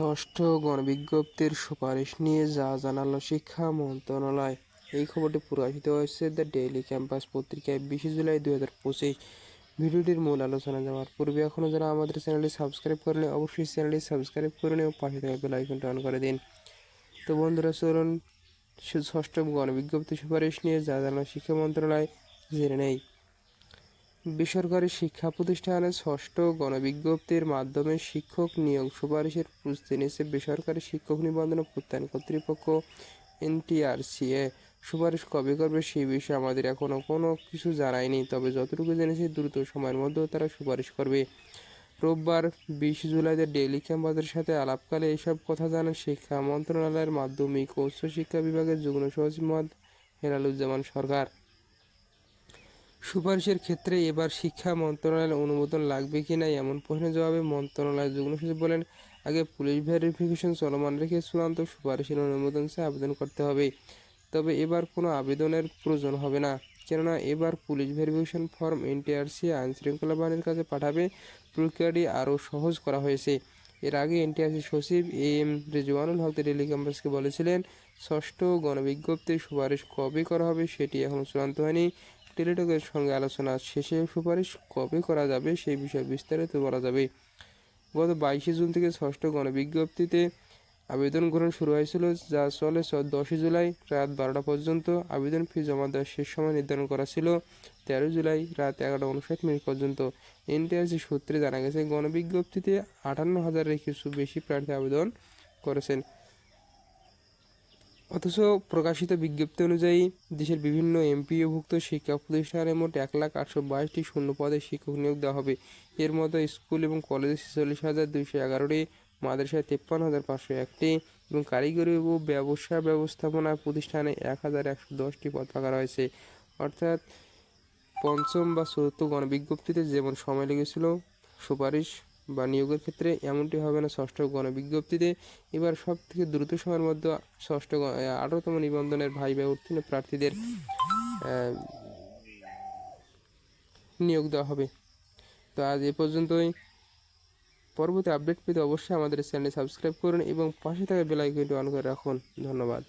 ষষ্ঠ গণবিজ্ঞপ্তির সুপারিশ নিয়ে যা জানালো শিক্ষা মন্ত্রণালয়। এই খবরটি প্রকাশিত হয়েছে দ্য ডেইলি ক্যাম্পাস পত্রিকায় বিশে জুলাই দুই হাজার পঁচিশ। ভিডিওটির মূল আলোচনা যাওয়ার পূর্বে এখনও যারা আমাদের চ্যানেলটি সাবস্ক্রাইব করেনি অবশ্যই চ্যানেলটি সাবস্ক্রাইব করে নিয়ে পাশে থাকা বেল আইকনটি অন করে দিন। তো বন্ধুরা, চলুন ষষ্ঠ গণবিজ্ঞপ্তি সুপারিশ নিয়ে যা জানালো শিক্ষা মন্ত্রণালয়, জেনে নেই। বেসরকারি শিক্ষা প্রতিষ্ঠানে ষষ্ঠ গণবিজ্ঞপ্তির মাধ্যমে শিক্ষক নিয়োগ সুপারিশের প্রস্তুতি নিয়েছে বেসরকারি শিক্ষক নিবন্ধন প্রত্যয়ন কর্তৃপক্ষ, এনটিআরসিএ। সুপারিশ কবে করবে সেই বিষয়ে আমাদের এখনও কোনো কিছু জানায়নি, তবে যতটুকু জেনেছি দ্রুত সময়ের মধ্যেও তারা সুপারিশ করবে। রোববার বিশ জুলাইতে ডেইলি ক্যাম্পাসের সাথে আলাপকালে এসব কথা জানান শিক্ষা মন্ত্রণালয়ের মাধ্যমিক ও উচ্চশিক্ষা বিভাগের যুগ্ম সচিব মোহাম্মদ হেলালুজ্জামান সরকার। সুপারিশের ক্ষেত্রে এবার শিক্ষা মন্ত্রণালয়ের অনুমোদন লাগবে কি না এমন প্রশ্নের জবাবে মন্ত্রণালয়ের যুগ্ম সচিব বলেন, আগে পুলিশ ভেরিফিকেশন চলমান রেখে চূড়ান্ত সুপারিশের অনুমোদন চেয়ে আবেদন করতে হবে। তবে এবার কোনো আবেদনের প্রয়োজন হবে না। কেননা এবার পুলিশ ভেরিফিকেশন ফর্ম এনটিআরসি আইন শৃঙ্খলা বাহিনীর কাছে পাঠাবে, প্রক্রিয়াটি আরও সহজ করা হয়েছে। এর আগে এনটিআরসি সচিব A M Rezwanul Haque tele ক্যাম্পাসকে বলেছিলেন, ষষ্ঠ গণবিজ্ঞপ্তির সুপারিশ কবে করা হবে সেটি এখনও চূড়ান্ত হয়নি। টেলিটকের সঙ্গে আলোচনা শেষে সুপারিশ কবে করা যাবে সেই বিষয়ে বিস্তারিত বলা যাবে। গত বাইশে জুন থেকে ষষ্ঠ গণবিজ্ঞপ্তিতে আবেদন গ্রহণ শুরু হয়েছিল, যা চলে দশই জুলাই রাত বারোটা পর্যন্ত আবেদন ফি জমা দেওয়ার শেষ সময় নির্ধারণ করা ছিল তেরো জুলাই রাত এগারোটা উনষাট মিনিট পর্যন্ত। এনটিআরসি সূত্রে জানা গেছে, গণবিজ্ঞপ্তিতে আটান্ন হাজারের কিছু বেশি প্রার্থী আবেদন করেছেন। অথচ প্রকাশিত বিজ্ঞপ্তি অনুযায়ী দেশের বিভিন্ন এমপিওভুক্ত শিক্ষা প্রতিষ্ঠানে মোট এক লাখ আটশো বাইশটি শূন্য পদে শিক্ষক নিয়োগ দেওয়া হবে। এর মধ্যে স্কুল এবং কলেজে ছেচল্লিশ হাজার দুইশো এগারোটি, মাদ্রাসায় তেপ্পান্ন হাজার পাঁচশো একটি এবং কারিগরি ও ব্যবসা ব্যবস্থাপনা প্রতিষ্ঠানে এক হাজার একশো দশটি পদ ফাঁকা রয়েছে। অর্থাৎ পঞ্চম বা চতুর্থ গণবিজ্ঞপ্তিতে যেমন সময় লেগেছিল, সুপারিশ বা নিয়োগের ক্ষেত্রে এমনটি হবে না ষষ্ঠ গণবিজ্ঞপ্তিতে। এবার সব থেকে দ্রুত সময়ের মধ্যে ষষ্ঠ আঠারোতম নিবন্ধনের ভাই বা উত্তীর্ণ প্রার্থীদের নিয়োগ দেওয়া হবে। তো আজ এ পর্যন্তই। পরবর্তী আপডেট পেতে অবশ্যই আমাদের চ্যানেল সাবস্ক্রাইব করুন এবং পাশে থাকা বেল আইকনটি অন করে রাখুন। ধন্যবাদ।